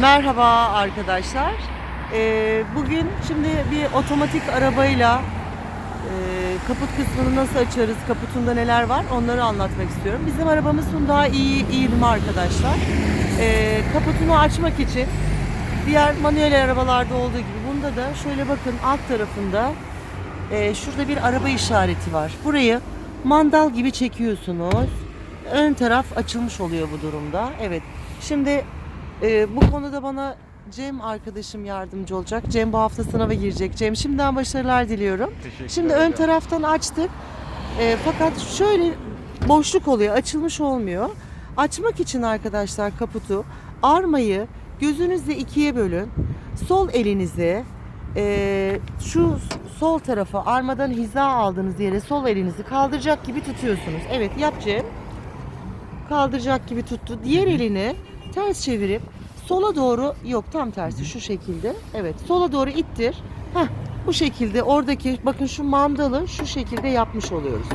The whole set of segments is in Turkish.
Merhaba arkadaşlar. Ee, bugün şimdi bir otomatik arabayla e, kaput kısmını nasıl açarız, kaputunda neler var onları anlatmak istiyorum. Bizim arabamız Hyundai i20 arkadaşlar. Ee, kaputunu açmak için diğer manuel arabalarda olduğu gibi bunda da şöyle bakın alt tarafında e, şurada bir araba işareti var. Burayı mandal gibi çekiyorsunuz. Ön taraf açılmış oluyor bu durumda. Evet. Şimdi e, bu konuda bana Cem arkadaşım yardımcı olacak. Cem bu hafta sınava girecek. Cem şimdiden başarılar diliyorum. Teşekkür Şimdi ön taraftan açtık. E, fakat şöyle boşluk oluyor. Açılmış olmuyor. Açmak için arkadaşlar kaputu armayı gözünüzle ikiye bölün. Sol elinizi e, şu sol tarafa armadan hiza aldığınız yere sol elinizi kaldıracak gibi tutuyorsunuz. Evet yap Cem. Kaldıracak gibi tuttu. Diğer elini ters çevirip sola doğru yok tam tersi şu şekilde. Evet sola doğru ittir. Heh, bu şekilde oradaki bakın şu mandalı şu şekilde yapmış oluyoruz.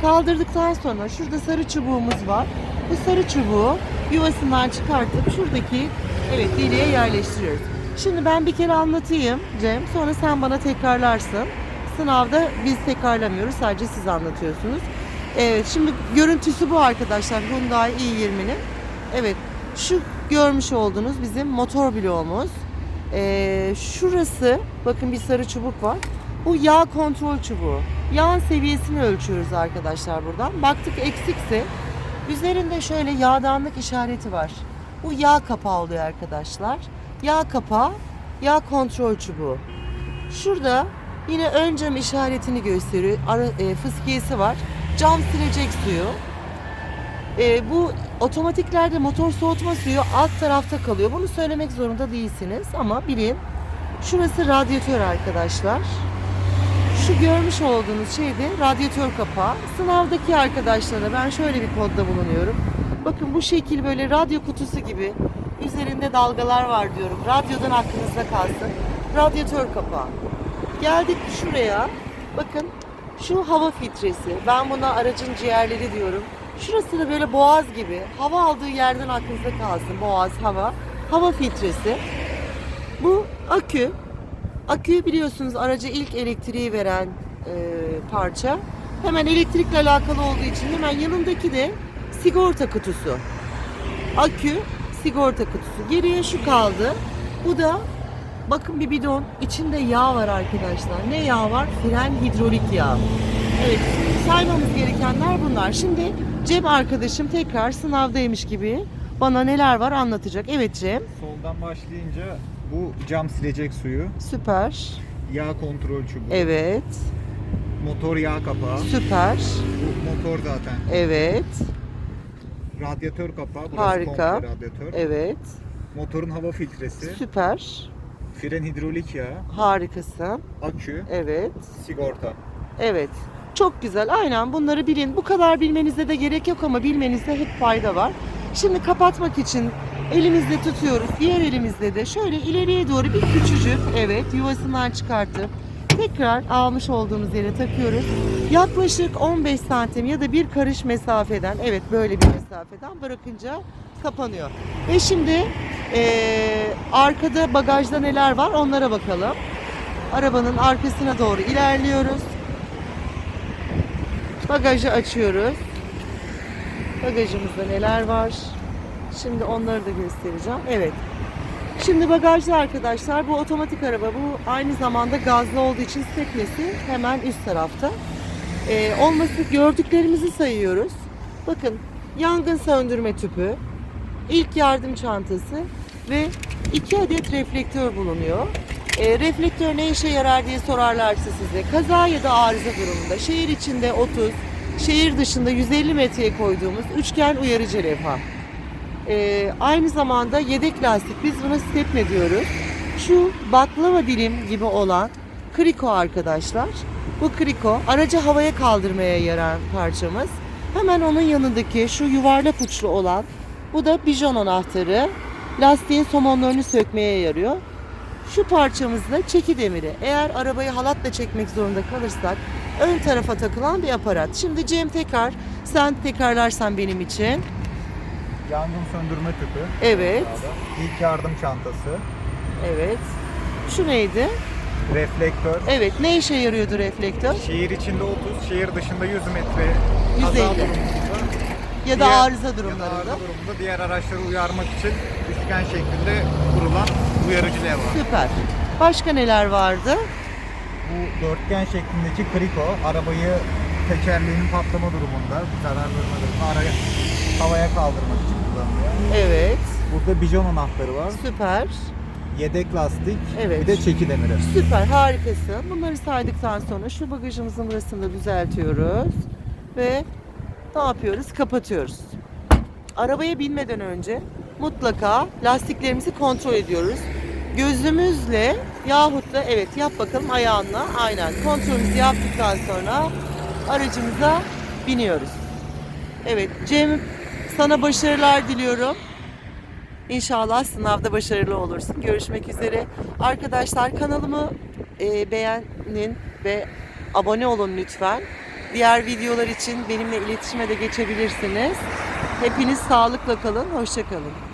Kaldırdıktan sonra şurada sarı çubuğumuz var. Bu sarı çubuğu yuvasından çıkartıp şuradaki evet deliğe yerleştiriyoruz. Şimdi ben bir kere anlatayım Cem. Sonra sen bana tekrarlarsın. Sınavda biz tekrarlamıyoruz. Sadece siz anlatıyorsunuz. Evet şimdi görüntüsü bu arkadaşlar. Hyundai i20'nin. Evet şu görmüş olduğunuz bizim motor bloğumuz. Ee, şurası bakın bir sarı çubuk var. Bu yağ kontrol çubuğu. Yağın seviyesini ölçüyoruz arkadaşlar buradan. Baktık eksikse üzerinde şöyle yağdanlık işareti var. Bu yağ kapağı oluyor arkadaşlar. Yağ kapağı, yağ kontrol çubuğu. Şurada yine ön cam işaretini gösteriyor. Ara, e, fıskiyesi var. Cam silecek suyu. E, bu otomatiklerde motor soğutma suyu alt tarafta kalıyor. Bunu söylemek zorunda değilsiniz ama bilin. Şurası radyatör arkadaşlar. Şu görmüş olduğunuz şey de radyatör kapağı. Sınavdaki arkadaşlara ben şöyle bir kodda bulunuyorum. Bakın bu şekil böyle radyo kutusu gibi üzerinde dalgalar var diyorum. Radyodan aklınızda kalsın. Radyatör kapağı. Geldik şuraya. Bakın şu hava filtresi. Ben buna aracın ciğerleri diyorum. Şurası da böyle boğaz gibi. Hava aldığı yerden aklınızda kalsın. Boğaz, hava. Hava filtresi. Bu akü. Akü biliyorsunuz araca ilk elektriği veren e, parça. Hemen elektrikle alakalı olduğu için hemen yanındaki de sigorta kutusu. Akü, sigorta kutusu. Geriye şu kaldı. Bu da bakın bir bidon. İçinde yağ var arkadaşlar. Ne yağ var? Fren hidrolik yağ. Evet, saymamız gerekenler bunlar. Şimdi Cem arkadaşım tekrar sınavdaymış gibi bana neler var anlatacak. Evet Cem, Soldan başlayınca bu cam silecek suyu, süper. yağ kontrol çubuğu, Evet, motor yağ kapağı, süper. bu motor zaten, Evet, radyatör kapağı, burası Harika. radyatör, evet, motorun hava filtresi, süper. fren hidrolik yağı, Harikasın. akü, Evet, sigorta. evet. Çok güzel. Aynen bunları bilin. Bu kadar bilmenize de gerek yok ama bilmenizde hep fayda var. Şimdi kapatmak için elimizle tutuyoruz. Diğer elimizle de şöyle ileriye doğru bir küçücük evet yuvasından çıkartıp tekrar almış olduğumuz yere takıyoruz. Yaklaşık 15 santim ya da bir karış mesafeden evet böyle bir mesafeden bırakınca kapanıyor. Ve şimdi eee, arkada bagajda neler var onlara bakalım. Arabanın arkasına doğru ilerliyoruz. Bagajı açıyoruz. Bagajımızda neler var? Şimdi onları da göstereceğim. Evet. Şimdi bagajda arkadaşlar bu otomatik araba bu aynı zamanda gazlı olduğu için sekmesi hemen üst tarafta. Ee, olması gördüklerimizi sayıyoruz. Bakın yangın söndürme tüpü, ilk yardım çantası ve iki adet reflektör bulunuyor. E, reflektör ne işe yarar diye sorarlarsa size. Kaza ya da arıza durumunda şehir içinde 30, şehir dışında 150 metreye koyduğumuz üçgen uyarıcı levha. E, aynı zamanda yedek lastik. Biz buna stepne diyoruz. Şu baklava dilim gibi olan kriko arkadaşlar. Bu kriko aracı havaya kaldırmaya yarayan parçamız. Hemen onun yanındaki şu yuvarlak uçlu olan bu da bijon anahtarı. Lastiğin somonlarını sökmeye yarıyor. Şu parçamızda çeki demiri. Eğer arabayı halatla çekmek zorunda kalırsak ön tarafa takılan bir aparat. Şimdi Cem tekrar sen tekrarlarsan benim için. Yangın söndürme tüpü. Evet. İlk yardım çantası. Evet. Şu neydi? Reflektör. Evet. Ne işe yarıyordu reflektör? Şehir içinde 30, şehir dışında 100 metre 150. kaza durumunda Ya da Diğer- arıza ya da durumlarında. arıza durumunda diğer araçları uyarmak için üçgen şeklinde kurulan uyarıcı levha. Süper. Başka neler vardı? Bu dörtgen şeklindeki kriko arabayı tekerleğinin patlama durumunda, zarar durumunda araya havaya kaldırmak için kullanılıyor. Evet. Burada bijon anahtarı var. Süper. Yedek lastik, Evet. bir de çeki demiri. Süper. Harikasın. Bunları saydıktan sonra şu bagajımızın burasını da düzeltiyoruz. Ve ne yapıyoruz? Kapatıyoruz. Arabaya binmeden önce mutlaka lastiklerimizi kontrol ediyoruz. Gözümüzle yahut da evet yap bakalım ayağınla aynen kontrolümüzü yaptıktan sonra aracımıza biniyoruz. Evet Cem sana başarılar diliyorum. İnşallah sınavda başarılı olursun. Görüşmek üzere. Arkadaşlar kanalımı e, beğenin ve abone olun lütfen. Diğer videolar için benimle iletişime de geçebilirsiniz. Hepiniz sağlıkla kalın. Hoşça kalın.